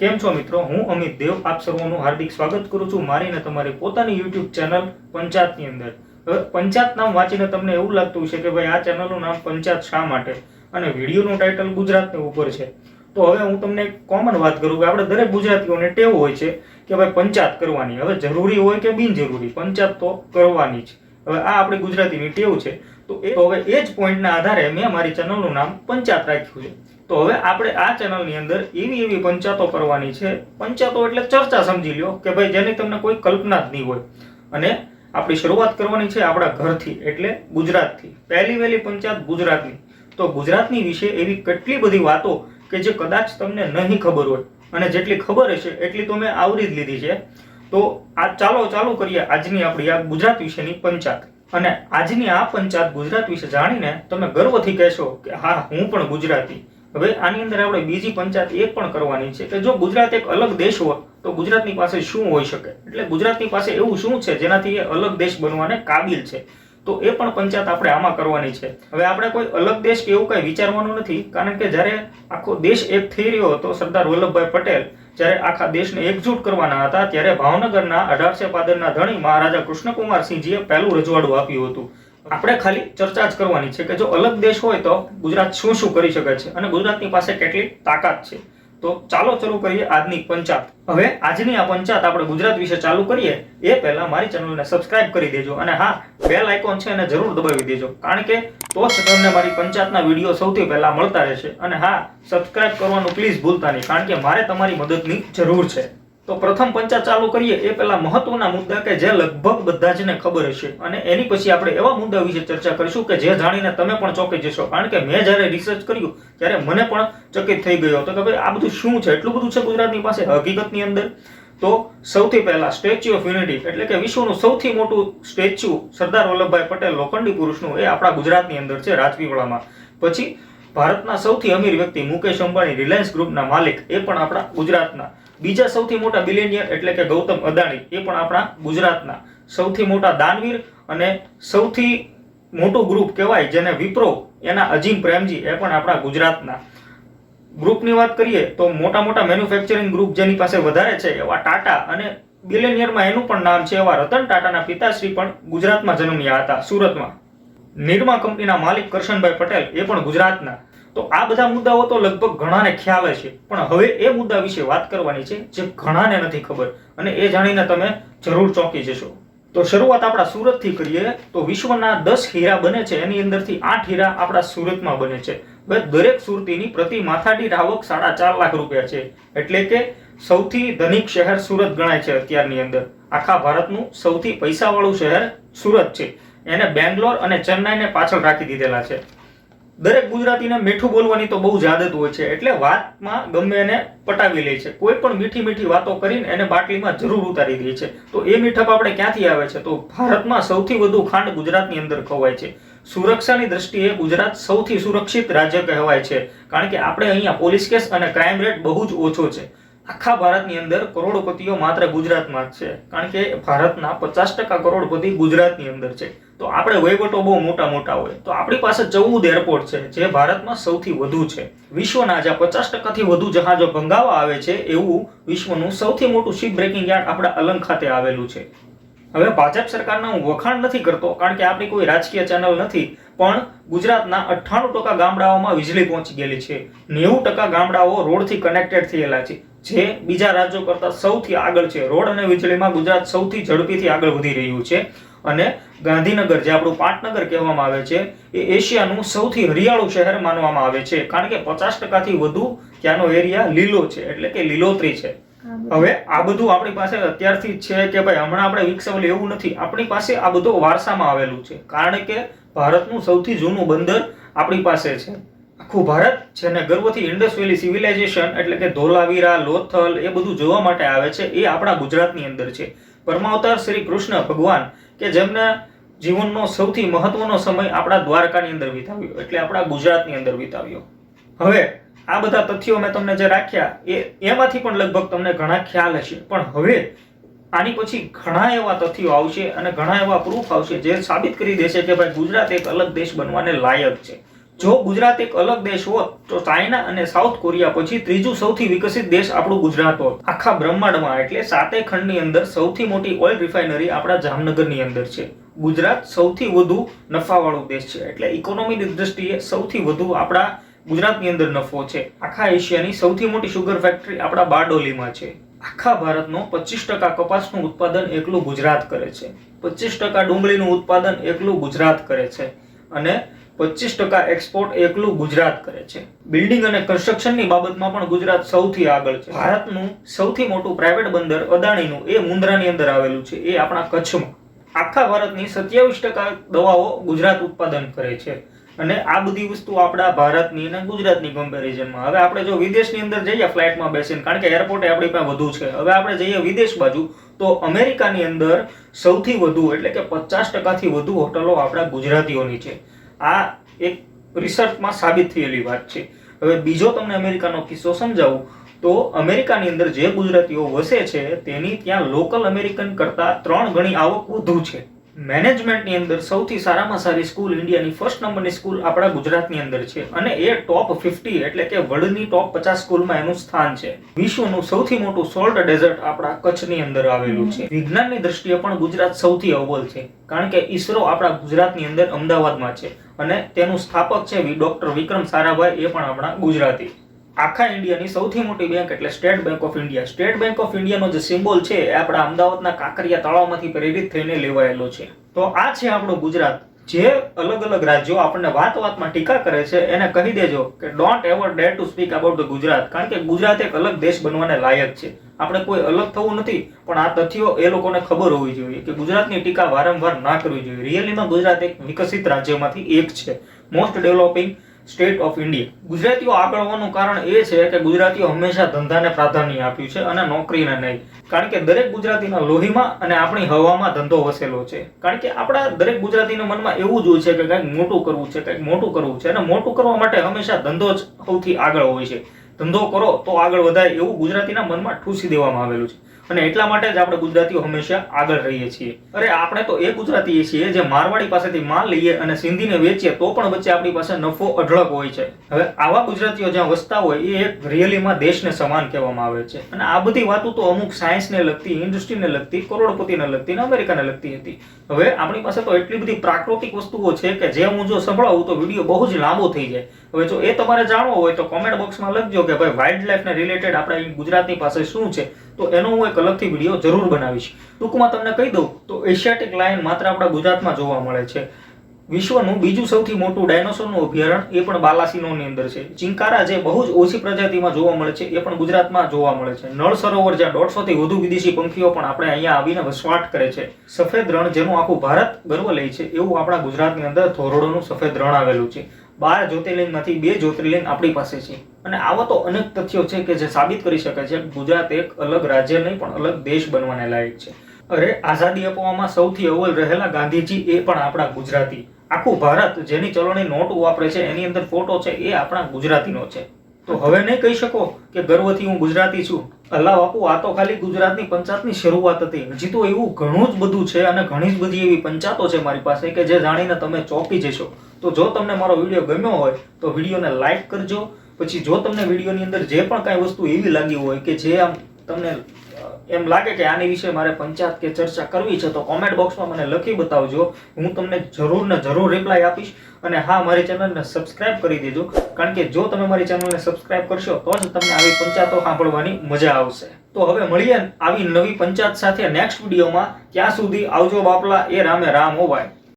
કેમ છો મિત્રો? હું અમિત દેવ, આપ સર્વોનું હાર્દિક સ્વાગત કરું છું. મારી ને તમારી પોતાની યુટ્યુબ ચેનલ પંચાયતની અંદર. પંચાયત નામ વાંચીને તમને એવું લાગતું છે કે ભાઈ આ ચેનલનું નામ પંચાયત શા માટે? અને વિડીયોનું ટાઇટલ ગુજરાતની ઉપર છે. તો હવે હું તમને કોમન વાત કરું કે આપણે દરેક ગુજરાતીઓને ટેવ હોય છે કે ભાઈ પંચાયત કરવાની. હવે જરૂરી હોય કે બિનજરૂરી? પંચાયત તો કરવાની જ. હવે આ આપણી ગુજરાતીની ટેવ છે. તો એ હવે એ જ પોઈન્ટના આધારે મેં મારી ચેનલનું નામ પંચાયત રાખ્યું છે. તો હવે આપણે આ ચેનલની અંદર એવી એવી પંચાયતો કરવાની છે. પંચાયતો એટલે ચર્ચા સમજી લ્યો કે ભાઈ જેની તમને કોઈ કલ્પના જ નહીં હોય. અને આપણી શરૂઆત કરવાની છે આપણા ઘરથી, એટલે ગુજરાતથી. પહેલી વહેલી પંચાયત ગુજરાતની. તો ગુજરાતની વિશે એવી કેટલી બધી વાતો કે જે કદાચ તમને નહીં ખબર હોય. અને જેટલી ખબર હશે એટલી તો મેં આવરી જ લીધી છે. તો આ ચાલો, ચાલુ કરીએ આજની આપણી આ ગુજરાત વિશેની પંચાયત અને આજની આ પંચાયત ગુજરાત વિશે જાણીને તમે ગર્વથી કહેશો કે હા, હું પણ ગુજરાતી. હવે આની અંદર આપણે બીજી પંચાયત એ પણ કરવાની છે કે જો ગુજરાત એક અલગ દેશ હોય, તો ગુજરાતની પાસે શું હોઈ શકે? એટલે ગુજરાતની પાસે એવું શું છે જેનાથી એ અલગ દેશ બનવાને કાબિલ છે? તો એ પણ પંચાયત આપણે આમાં કરવાની છે. હવે આપણે કોઈ અલગ દેશ કે એવું કઈ વિચારવાનું નથી, કારણ કે જ્યારે આખો દેશ એક થઈ રહ્યો હતો, સરદાર વલ્લભભાઈ પટેલ, જ્યારે આખા દેશને એકજૂટ કરવાના હતા, ત્યારે ભાવનગરના અઢારસે પાદરના ધણી મહારાજા કૃષ્ણકુમારસિંહજીએ પહેલું રજવાડું આપ્યું હતું. આપણે ખાલી ચર્ચા જ કરવાની છે કે જો અલગ દેશ હોય તો ગુજરાત શું શું કરી શકે છે? અને ગુજરાતની પાસે કેટલી તાકાત છે? તો ચાલો શરૂ કરીએ આજની પંચાયત હવે આજની આ પંચાયત આપણે ગુજરાત વિશે ચાલુ કરીએ. એ પહેલા મારી ચેનલને સબસ્ક્રાઇબ કરી દેજો અને હા, બેલ આઇકોન છે એને જરૂર દબાવી દેજો. કારણ કે તો જ તમને મારી પંચાયતના વીડિયો સૌથી પહેલા મળતા રહેશે. અને હા, સબસ્ક્રાઇબ કરવાનું પ્લીઝ ભૂલતા નહીં, કારણ કે મારે તમારી મદદની જરૂર છે. તો પ્રથમ પંચા ચાલુ કરીએ, એ પહેલા મહત્વના મુદ્દા કે જે લગભગ બધા જને ખબર હશે. અને એની પછી આપણે એવા મુદ્દા વિશે ચર્ચા કરીશું કે જે જાણીને તમે પણ ચોંકી જશો. કારણ કે મેં જ્યારે રિસર્ચ કર્યું, ત્યારે મને પણ ચકિત થઈ ગયો હતો કે ભાઈ, આ બધું શું છે? એટલું બધું છે ગુજરાતની પાસે હકીકતની અંદર? તો સૌથી પહેલા સ્ટેચ્યુ ઓફ યુનિટી એટલે કે વિશ્વનું સૌથી મોટું સ્ટેચ્યુ સરદાર વલ્લભભાઈ પટેલ, લોખંડી પુરુષનું, એ આપણા ગુજરાતની અંદર છે, રાજપીપળામાં. પછી ભારતના સૌથી અમીર વ્યક્તિ મુકેશ અંબાણી રિલાયન્સ ગ્રુપના માલિક, એ પણ આપણા ગુજરાતના. બીજા સૌથી મોટા બિલિયનિયર એટલે કે ગૌતમ અદાણી, એ પણ આપણા ગુજરાતના સૌથી મોટા દાનવીર અને સૌથી મોટું ગ્રુપ કહેવાય જેને વિપ્રો, એના અજીમ પ્રેમજી, એ પણ આપણા ગુજરાતના. ગ્રુપની વાત કરીએ તો મોટા મોટા મેન્યુફેક્ચરિંગ ગ્રુપ જેની પાસે વધારે છે એવા ટાટા અને બિલિયનિયરમાં એનું પણ નામ છે એવા રતન ટાટાના પિતાશ્રી પણ ગુજરાતમાં જન્મ્યા હતા, સુરતમાં. નિરમા કંપનીના માલિક કરશનભાઈ પટેલ, એ પણ ગુજરાતના. તો આ બધા મુદ્દાઓ તો લગભગ ઘણાને ખ્યાલ છે પણ હવે એ મુદ્દા વિશે વાત કરવાની છે જે ઘણાને નથી ખબર અને એ જાણીને તમે જરૂર ચોંકી જશો. તો શરૂઆત આપણા સુરતથી કરીએ. તો વિશ્વના દસ હીરા બને છે. એની અંદરથી આઠ હીરા આપણા સુરતમાં બને છે. દરેક સુરતીની પ્રતિ માથાદીઠ આવક સાડા ચાર લાખ રૂપિયા છે. એટલે કે સૌથી ધનિક શહેર સુરત ગણાય છે અત્યારની અંદર. આખા ભારતનું સૌથી પૈસાવાળું શહેર સુરત છે. એને બેંગ્લોર અને ચેન્નાઈને પાછળ રાખી દીધેલા છે. દરેક ગુજરાતીને મીઠું બોલવાની તો બહુ જ આદત હોય છે, એટલે વાતમાં ગમે એને પટાવી લે છે. કોઈ પણ મીઠી મીઠી વાતો કરીને એને બાટલીમાં જરૂર ઉતારી દે છે. તો એ મીઠપ આપણે ક્યાંથી આવે છે? તો ભારતમાં સૌથી વધુ ખાંડ ગુજરાતની અંદર ખવાય છે. સુરક્ષાની દ્રષ્ટિએ ગુજરાત સૌથી સુરક્ષિત રાજ્ય કહેવાય છે, કારણ કે આપણે અહીંયા પોલીસ કેસ અને ક્રાઇમ રેટ બહુ જ ઓછો છે. આખા ભારતની અંદર કરોડપતિઓ માત્ર ગુજરાતમાં જ છે, કારણ કે ભારતના પચાસ ટકા કરોડપતિ ગુજરાતની અંદર છે. તો આપણે વહીવટો બહુ મોટા મોટા હોય. તો આપણી પાસે ચૌદ એરપોર્ટ છે જે ભારતમાં સૌથી વધુ છે. વિશ્વના જ્યાં પચાસ ટકાથી વધુ જહાજો ભંગાવા આવે છે એવું વિશ્વનું સૌથી મોટું શિપ બ્રેકિંગ યાર્ડ આપણા અલંગ ખાતે આવેલું છે. હવે ભાજપ સરકારના હું વખાણ નથી કરતો, કારણ કે આપણી કોઈ રાજકીય ચેનલ નથી, પણ ગુજરાતના અઠ્ઠાણું ટકા ગામડાઓમાં વીજળી પહોંચી ગયેલી છે. નેવું ટકા ગામડાઓ રોડથી કનેક્ટેડ થયેલા છે, જે બીજા રાજ્યો કરતાં સૌથી આગળ છે. રોડ અને વીજળીમાં ગુજરાત સૌથી ઝડપીથી આગળ વધી રહ્યું છે. અને ગાંધીનગર જે આપણું પાટનગર કહેવામાં આવે છે એ એશિયાનું સૌથી હરિયાળું શહેર માનવામાં આવે છે. કારણ કે પચાસ ટકાથી વધુ ત્યાંનો એરિયા લીલો છે એટલે કે લીલોતરી છે. હવે આ બધું આપણી પાસે અત્યારથી છે કે ભાઈ હમણાં આપણે વિકસાવેલું એવું નથી. આપણી પાસે આ બધું વારસામાં આવેલું છે. કારણ કે ભારતનું સૌથી જૂનું બંદર આપણી પાસે છે. આખું ભારત જેને ગર્વથી ઇન્ડસ વેલી સિવિલાઇઝેશન એટલે કે ધોલાવીરા લોથલ એ બધું જોવા માટે આવે છે. એ આપણા ગુજરાતની અંદર છે. પરમાવતાર શ્રી કૃષ્ણ ભગવાન કે જેમને જીવનનો સૌથી મહત્વનો સમય આપણા દ્વારકાની અંદર વિતાવ્યો, એટલે આપણા ગુજરાતની અંદર વિતાવ્યો. હવે આ બધા તથ્યો મેં તમને જે રાખ્યા, એ એમાંથી પણ લગભગ તમને ઘણા ખ્યાલ હશે. પણ હવે આની પછી ઘણા એવા તથ્યો આવશે અને ઘણા એવા પ્રૂફ આવશે જે સાબિત કરી દેશે કે ભાઈ ગુજરાત એક અલગ દેશ બનવાને લાયક છે. જો ગુજરાત એક અલગ દેશ હોત, તો ચાઇના અને સાઉથ કોરિયા પછી ત્રીજું સૌથી વિકસિત દેશ આપણું ગુજરાત હોત. આખા બ્રહ્માંડમાં, એટલે સાતે ખંડની અંદર સૌથી મોટી ઓઇલ રિફાઇનરી આપણા જામનગરની અંદર છે. ગુજરાત સૌથી વધુ નફાવાળો દેશ છે, એટલે ઇકોનોમીની દ્રષ્ટિએ સૌથી વધુ આપણા ગુજરાતની અંદર નફો છે. આખા એશિયાની સૌથી મોટી શુગર ફેક્ટરી આપણા બારડોલીમાં છે. આખા ભારતનો પચીસ ટકા કપાસનું ઉત્પાદન એકલું ગુજરાત કરે છે. પચીસ ટકા ડુંગળીનું ઉત્પાદન એકલું ગુજરાત કરે છે. અને પચીસ ટકા એક્સપોર્ટ એકલું ગુજરાત કરે છે. બિલ્ડિંગ અને કન્સ્ટ્રક્શનની બાબતમાં પણ ગુજરાત સૌથી આગળ છે. ભારતનું સૌથી મોટું પ્રાઇવેટ બંદર અદાણીનું, એ મુન્દ્રાની અંદર આવેલું છે, એ આપણા કચ્છમાં. આખા ભારતની સત્યાવીસ ટકા દવાઓ ગુજરાત ઉત્પાદન કરે છે. અને આ બધી વસ્તુ આપણા ભારતની અને ગુજરાતની કમ્પેરિઝનમાં હવે આપણે જો વિદેશની અંદર જઈએ ફ્લાઇટમાં બેસીને, કારણ કે એરપોર્ટ આપણી પાસે વધુ છે. હવે આપણે જઈએ વિદેશ બાજુ, તો અમેરિકાની અંદર સૌથી વધુ, એટલે કે પચાસ ટકાથી વધુ હોટલો આપણા ગુજરાતીઓની છે. આ એક રિસર્ચમાં સાબિત થયેલી વાત છે. હવે બીજો તમને અમેરિકાનો કિસ્સો સમજાવું. તો અમેરિકાની અંદર જે ગુજરાતીઓ વસે છે, તેની ત્યાં લોકલ અમેરિકન કરતાં ત્રણ ગણી આવક વધુ છે. મેનેજમેન્ટની અંદર સૌથી સારામાં સારી સ્કૂલ ઇન્ડિયાની ફર્સ્ટ નંબરની સ્કૂલ આપણા ગુજરાતની અંદર છે. અને એ ટોપ ફિફ્ટી એટલે કે વર્લ્ડની ટોપ પચાસ સ્કૂલમાં એનું સ્થાન છે. વિશ્વનું સૌથી મોટું સોલ્ટ ડેઝર્ટ આપણા કચ્છની અંદર આવેલું છે. વિજ્ઞાનની દ્રષ્ટિએ પણ ગુજરાત સૌથી અવ્વલ છે. કારણ કે ઈસરો આપણા ગુજરાતની અંદર અમદાવાદમાં છે. અને તેનું સ્થાપક છે ડોક્ટર વિક્રમ સારાભાઈ, એ પણ આપણા ગુજરાતી. આખા ઇન્ડિયાની સૌથી મોટી બેંક એટલે state bank of India state bank of ઇન્ડિયાનો જે સિમ્બોલ છે એ આપણા અમદાવાદના કાંકરિયા તળાવમાંથી પ્રેરિત થઈને લેવાયેલો છે. તો આ છે આપણો ગુજરાત. જે અલગ અલગ રાજ્યો આપણને વાત વાતમાં ટીકા કરે છે, એને કહી દેજો કે don't ever dare to speak about the Gujarat. કારણ કે ગુજરાત એક અલગ દેશ બનવાને લાયક છે. આપણે કોઈ અલગ થવું નથી, પણ આ તથ્યો એ લોકોને ખબર હોવી જોઈએ કે ગુજરાતની ટીકા વારંવાર ના કરવી જોઈએ. રિયલીમાં ગુજરાત એક વિકસિત રાજ્યમાંથી એક છે. Most developing state of India. ગુજરાતીઓ આગળ હોવાનું કારણ એ છે કે ગુજરાતીઓ હંમેશા ધંધાને પ્રાધાન્ય આપ્યું છે અને નોકરીને નહીં. કારણ કે દરેક ગુજરાતીના લોહીમાં અને આપણી હવામાં ધંધો વસેલો છે. કારણ કે આપણા દરેક ગુજરાતીના મનમાં એવું જ હોય છે કે કંઈક મોટું કરવું છે, કંઈક મોટું કરવું છે. અને મોટું કરવા માટે હંમેશા ધંધો જ સૌથી આગળ હોય છે. ધંધો કરો તો આગળ વધાય એવું ગુજરાતીના મનમાં ઠૂસી દેવામાં આવેલું છે. અને એટલા માટે જ આપણે ગુજરાતીઓ હંમેશા આગળ રહીએ છીએ. અરે, આપણે તો એ ગુજરાતી છીએ જે મારવાડી પાસેથી માલ લઈએ અને સિંધીને વેચીએ, તો પણ વચ્ચે આપણી પાસે નફો અઢળક હોય છે. હવે આવા ગુજરાતીઓ જ્યાં વસતા હોય, એ એક રિયલીમાં દેશને સમાન કહેવામાં આવે છે. અને આ બધી વાતો તો અમુક સાયન્સને લગતી, ઇન્ડસ્ટ્રીને લગતી, કરોડપતિને લગતી ને અમેરિકાને લગતી હતી. હવે આપણી પાસે તો એટલી બધી પ્રાકૃતિક વસ્તુઓ છે કે જે હું જો સંભળાવું તો વીડિયો બહુ જ લાંબો થઈ જાય. હવે જો એ તમારે જાણવો હોય તો કોમેન્ટ બોક્સમાં લખજો કે ભાઈ વાઇલ્ડ લાઈફને રિલેટેડ આપણા ગુજરાતની પાસે શું છે. તો એનો હું એક અલગથી વીડિયો જરૂર બનાવીશ. ટૂંકમાં તમને કહી દઉં, તો એશિયાટિક લાયન માત્ર આપણા ગુજરાતમાં જોવા મળે છે. વિશ્વનું બીજું સૌથી મોટું ડાયનોસોરનું અભયારણ્ય એ પણ બાલાસિનોની અંદર છે. ચિંકારા જે બહુ જ ઓછી પ્રજાતિમાં જોવા મળે છે, એ પણ ગુજરાતમાં જોવા મળે છે. નળ સરોવર જ્યાં દોઢસોથી વધુ વિદેશી પંખીઓ પણ આપણે અહીંયા આવીને વસવાટ કરે છે. સફેદ રણ જેનું આખું ભારત ગર્વ લે છે, એવું આપણા ગુજરાતની અંદર ધોરડોનું સફેદ રણ આવેલું છે. બાર જ્યોતિર્લિંગમાંથી બે જ્યોતિર્લિંગ આપણી પાસે છે. અને આવા તો અનેક તથ્યો છે કે જે સાબિત કરી શકે છે. ગુજરાત એક અલગ રાજ્ય નહીં, પણ અલગ દેશ બનવાને લાયક છે. અરે, આઝાદી અપાવવામાં સૌથી અવ્વલ રહેલા ગાંધીજી એ પણ આપણા ગુજરાતી. આખું ભારત જેની ચલણી નોટ વાપરે છે, એની અંદર ફોટો છે, એ આપણા ગુજરાતીનો છે. તો હવે નહીં કહી શકો કે ગર્વથી હું ગુજરાતી છું. અલ્લાહ બાપુ, આ તો ખાલી ગુજરાતની પંચાયતની શરૂઆત હતી. હજી તો એવું ઘણું જ બધું છે અને ઘણી જ બધી એવી પંચાયતો છે મારી પાસે કે જે જાણીને તમે ચોંકી જશો. તો જો તમને મારો વીડિયો ગમ્યો હોય, તો વિડીયોને લાઈક કરજો પછી જો તમને વિડીયોની અંદર જે પણ કાંઈ વસ્તુ એવી લાગી હોય કે જે આમ તમને એમ લાગે કે આની વિશે મારે પંચાયત કે ચર્ચા કરવી છે, તો કોમેન્ટ બોક્સમાં મને લખી બતાવજો. હું તમને જરૂર ને જરૂર રિપ્લાય આપીશ અને હા, મારી ચેનલને સબસ્ક્રાઇબ કરી દેજો. કારણ કે જો તમે મારી ચેનલને સબસ્ક્રાઇબ કરશો, તો જ તમને આવી પંચાયતો સાંભળવાની મજા આવશે. તો હવે મળીએ આવી નવી પંચાયત સાથે નેક્સ્ટ વિડીયોમાં. ત્યાં સુધી આવજો બાપલા, એ રામે રામ હોવાય